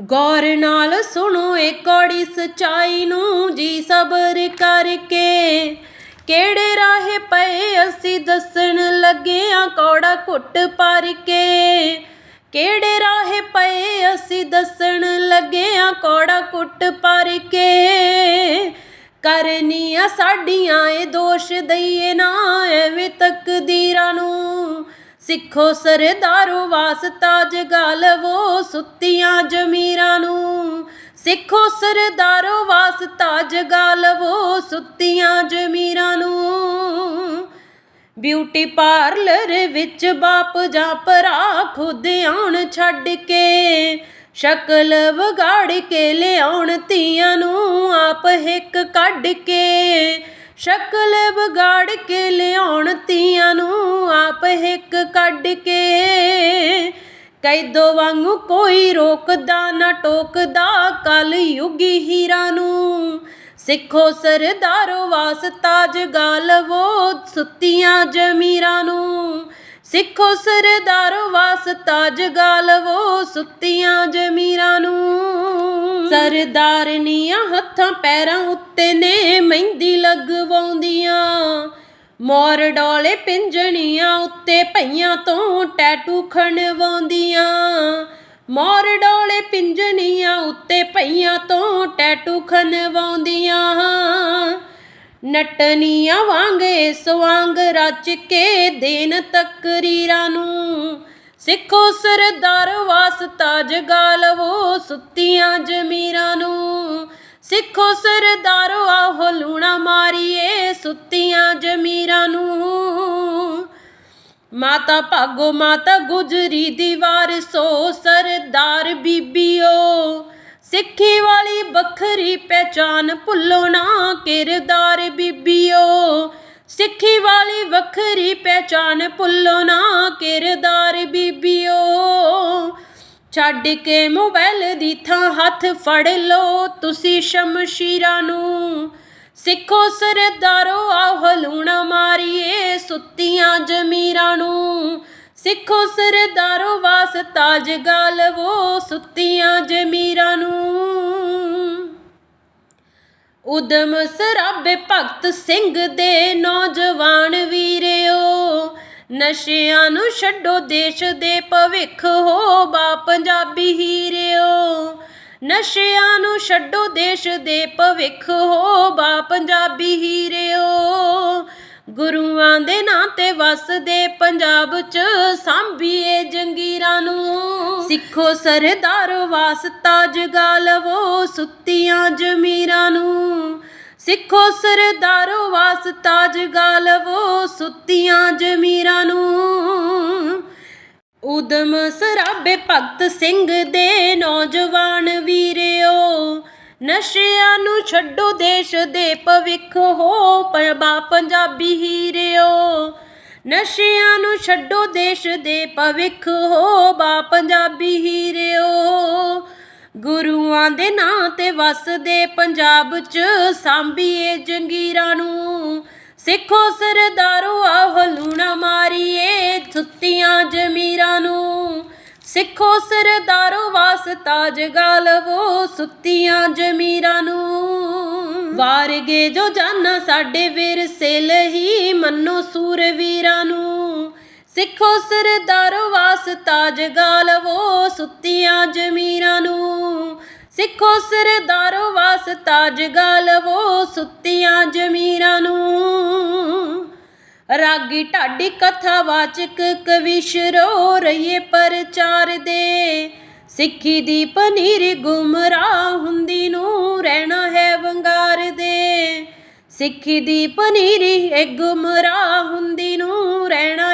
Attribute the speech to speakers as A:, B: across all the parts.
A: ਗੌਰ ਨਾਲ ਸੁਣੋ ਏ ਕੌੜੀ ਸਚਾਈ ਨੂੰ ਜੀ ਸਬਰ ਕਰਕੇ। ਕਿਹੜੇ ਰਾਹੇ ਪਏ ਅਸੀਂ ਦੱਸਣ ਲੱਗੇ ਆਂ, ਕੌੜਾ ਘੁੱਟ ਪਰ ਕੇ। ਕਿਹੜੇ ਰਾਹੇ ਪਏ ਅਸੀਂ ਦੱਸਣ ਲੱਗੇ ਆਂ, ਕੌੜਾ ਘੁੱਟ ਪਰ ਕੇ। ਕਰਨੀਆਂ ਸਾਡੀਆਂ ਏ ਦੋਸ਼ ਦਈਏ ਨਾ, ਐਵੇਂ ਤਕਦੀਰਾਂ ਨੂੰ। ਸਿੱਖੋ ਸਰਦਾਰੋ ਵਾਸਤਾ ਜਗਾ ਲਵੋ ਸੁੱਤੀਆਂ ਜ਼ਮੀਰਾਂ ਨੂੰ। ਸਿੱਖੋ ਸਰਦਾਰੋ ਵਾਸਤਾ ਜਗਾ ਲਵੋ ਸੁੱਤੀਆਂ ਜ਼ਮੀਰਾਂ ਨੂੰ। ਬਿਊਟੀ ਪਾਰਲਰ ਵਿੱਚ ਬਾਪ ਜਾਂ ਭਰਾ ਖੁਦ ਆਉਣ ਛੱਡ ਕੇ, ਸ਼ਕਲ ਵਿਗਾੜ ਕੇ ਲਿਆਉਣ ਧੀਆਂ ਨੂੰ ਆਪ ਹਿੱਕ ਕੱਢ ਕੇ। ਸ਼ਕਲ ਵਿਗਾੜ ਕੇ ਲਿਆਉਣ ਤੀਆਂ ਨੂੰ ਆਪ ਹਿੱਕ ਕੱਢ ਕੇ। ਕੈਦੋ ਵਾਂਗੂ ਕੋਈ ਰੋਕਦਾ ਨਾ ਟੋਕਦਾ ਕਲ ਯੁਗੀ ਹੀਰਾ ਨੂੰ। ਸਿੱਖੋ ਸਰਦਾਰੋ ਵਾਸਤਾ ਜਗਾ ਲਵੋ ਸੁੱਤੀਆਂ ਜ਼ਮੀਰਾਂ ਨੂੰ। ਸਿੱਖੋ ਸਰਦਾਰੋ ਵਾਸਤਾ ਜਗਾ ਲਵੋ ਸੁੱਤੀਆਂ ਜ਼ਮੀਰਾਂ ਨੂੰ। ਸਰਦਾਰਨੀਆਂ ਹੱਥਾਂ ਪੈਰਾਂ ਉੱਤੇ ਨੇ ਮੋਰ ਡੋਲੇ ਪਿੰਜਣੀਆਂ ਉੱਤੇ ਪਈਆਂ ਤੋਂ ਟੈਟੂ ਖਣਵਾਉਂਦੀਆਂ। ਮੋਰ ਡੋਲੇ ਪਿੰਜਣੀਆਂ ਉੱਤੇ ਪਈਆਂ ਤੋਂ ਟੈਟੂ ਖਣਵਾਉਂਦੀਆਂ। ਨਟਨੀਆਂ ਵਾਂਗੇ ਸਵਾਂਗ ਰਚ ਕੇ ਦੇਨ ਤਕਰੀਰਾਂ ਨੂੰ। ਸਿੱਖੋ ਸਰਦਾਰ ਵਾਸਤਾ ਜਗਾ ਲਵੋ ਸੁੱਤੀਆਂ ਜ਼ਮੀਰਾਂ ਨੂੰ। ਸਿੱਖੋ ਸਰਦਾਰੋ, ਆਹੋ ਲੂਣਾ ਮਾਰੀਏ ਸੁੱਤੀਆਂ ਜ਼ਮੀਰਾਂ ਨੂੰ। ਮਾਤਾ ਭਾਗੋ, ਮਾਤਾ ਗੁਜਰੀ ਦੀਵਾਰ ਸੋ ਸਰਦਾਰ ਬੀਬੀਓ। ਸਿੱਖੀ ਵਾਲੀ ਵੱਖਰੀ ਪਹਿਚਾਨ ਭੁੱਲੋ ਨਾ, ਕਿਰਦਾਰ ਬੀਬੀਓ। ਸਿੱਖੀ ਵਾਲੀ ਵੱਖਰੀ ਪਹਿਚਾਨ ਭੁੱਲੋ ਨਾ, ਕਿਰਦਾਰ ਬੀਬੀਓ। ਛੱਡ ਕੇ ਮੋਬਾਈਲ ਦੀ ਥਾਂ ਹੱਥ ਫੜ ਲਓ ਤੁਸੀਂ ਸ਼ਮਸ਼ੀਰਾਂ ਨੂੰ। ਸਿੱਖੋ ਸਰਦਾਰੋ ਆਹ ਲੂਣਾ ਮਾਰੀਏ ਸੁੱਤੀਆਂ ਜ਼ਮੀਰਾਂ ਨੂੰ। ਸਿੱਖੋ ਸਰਦਾਰੋ ਵਾਸਤਾ ਜਗਾ ਲਵੋ ਸੁੱਤੀਆਂ ਜ਼ਮੀਰਾਂ ਨੂੰ। ਉਦਮ ਸਰਾਬੇ ਭਗਤ ਸਿੰਘ ਦੇ ਨੌਜਵਾਨ ਨਸ਼ਿਆਂ ਨੂੰ ਛੱਡੋ ਦੇਸ਼ ਦੇ ਭਵਿੱਖ ਹੋ ਬਾ ਪੰਜਾਬੀ ਹੀਰਿਓ। ਨਸ਼ਿਆਂ ਨੂੰ ਛੱਡੋ ਦੇਸ਼ ਦੇ ਭਵਿੱਖ ਹੋ ਬਾ ਪੰਜਾਬੀ ਹੀਰਿਓ। ਗੁਰੂਆਂ ਦੇ ਨਾਂ ਤੇ ਵਸਦੇ ਪੰਜਾਬ ਚ ਸਾਂਭੀਏ ਜੰਗੀਰਾਂ ਨੂੰ। ਸਿੱਖੋ ਸਰਦਾਰ ਵਾਸਤਾ ਜਗਾ ਲਵੋ ਸੁੱਤੀਆਂ ਜ਼ਮੀਰਾਂ ਨੂੰ। ਸਿੱਖੋ ਸਰਦਾਰੋ ਵਾਸਤਾ ਜਗਾ ਲਵੋ ਸੁੱਤੀਆਂ ਜ਼ਮੀਰਾਂ ਨੂੰ। ਉਦਮ ਸਰਾਬੇ ਭਗਤ ਸਿੰਘ ਦੇ ਨੌਜਵਾਨ ਵੀਰਿਓ, ਨਸ਼ਿਆਂ ਨੂੰ ਛੱਡੋ ਦੇਸ਼ ਦੇ ਭਵਿੱਖ ਹੋ ਪਰਬਾ ਪੰਜਾਬੀ ਹੀਰਿਓ। ਨਸ਼ਿਆਂ ਨੂੰ ਛੱਡੋ ਦੇਸ਼ ਦੇ ਭਵਿੱਖ ਹੋ ਬਾ ਪੰਜਾਬੀ ਹੀਰਿਓ। ਗੁਰੂਆਂ ਦੇ ਨਾਂ ਤੇ ਵਸਦੇ ਪੰਜਾਬ ਚ, ਸਾਂਭੀਏ ਜੰਗੀਰਾਂ ਨੂੰ। ਸਿੱਖੋ ਸਰਦਾਰੋ ਆਹ ਲੂਣਾ ਮਾਰੀਏ ਸੁੱਤੀਆਂ ਜ਼ਮੀਰਾਂ ਨੂੰ। ਸਿੱਖੋ ਸਰਦਾਰੋ ਵਾਸਤਾ ਜਗਾ ਲਵੋ ਸੁੱਤੀਆਂ ਜ਼ਮੀਰਾਂ ਨੂੰ। ਵਾਰਗੇ ਜੋ ਜਾਨਾ, ਸਾਡੇ ਵਿਰਸੇ ਲਈ ਮੰਨੋ ਸੂਰਵੀਰਾਂ ਨੂੰ। ਸਿੱਖੋ ਸਰਦਾਰੋ ਵਾਸਤਾ ਜਗਾ ਲਵੋ ਸੁੱਤੀਆਂ ਜ਼ਮੀਰਾਂ ਨੂੰ। ਸਿੱਖੋ ਸਰਦਾਰੋ ਵਾਸਤਾ ਜਗਾ ਲਵੋ ਸੁੱਤੀਆਂ ਜ਼ਮੀਰਾਂ ਨੂੰ। ਰਾਗੀ ਢਾਡੀ ਕਥਾ ਵਾਚਕ ਕਵਿਸ਼ਰੋ ਰਹੀਏ ਪ੍ਰਚਾਰ ਦੇ। ਸਿੱਖੀ ਦੀ ਪਨੀਰ ਗੁਮਰਾਹ ਹੁੰਦੀ ਨੂੰ ਰਹਿਣਾ ਹੈ ਵੰਗਾਰ ਦੇ। ਸਿੱਖੀ ਦੀ ਪਨੀਰੀ ਇਹ ਗੁਮਰਾਹ ਹੁੰਦੀ ਨੂੰ ਰਹਿਣਾ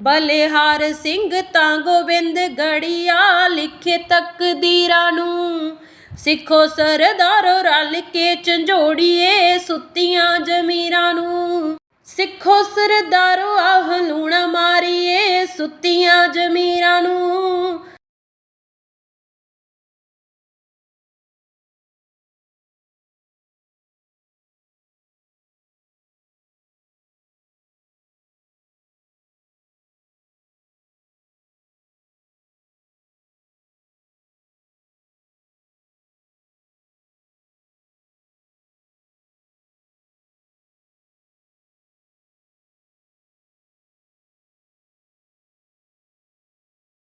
A: ਬਲਿਹਾਰ ਸਿੰਘ ਤਾਂ ਗੋਬਿੰਦ ਗੜੀਆ ਲਿਖੇ ਤਕਦੀਰਾਂ ਨੂੰ। ਸਿੱਖੋ ਸਰਦਾਰੋ ਰਲ ਕੇ ਝੰਜੋੜੀਏ ਸੁੱਤੀਆਂ ਜ਼ਮੀਰਾਂ ਨੂੰ। ਸਿੱਖੋ ਸਰਦਾਰੋ ਆਹ ਲੂਣਾ ਮਾਰੀਏ ਸੁੱਤੀਆਂ ਜ਼ਮੀਰਾਂ ਨੂੰ।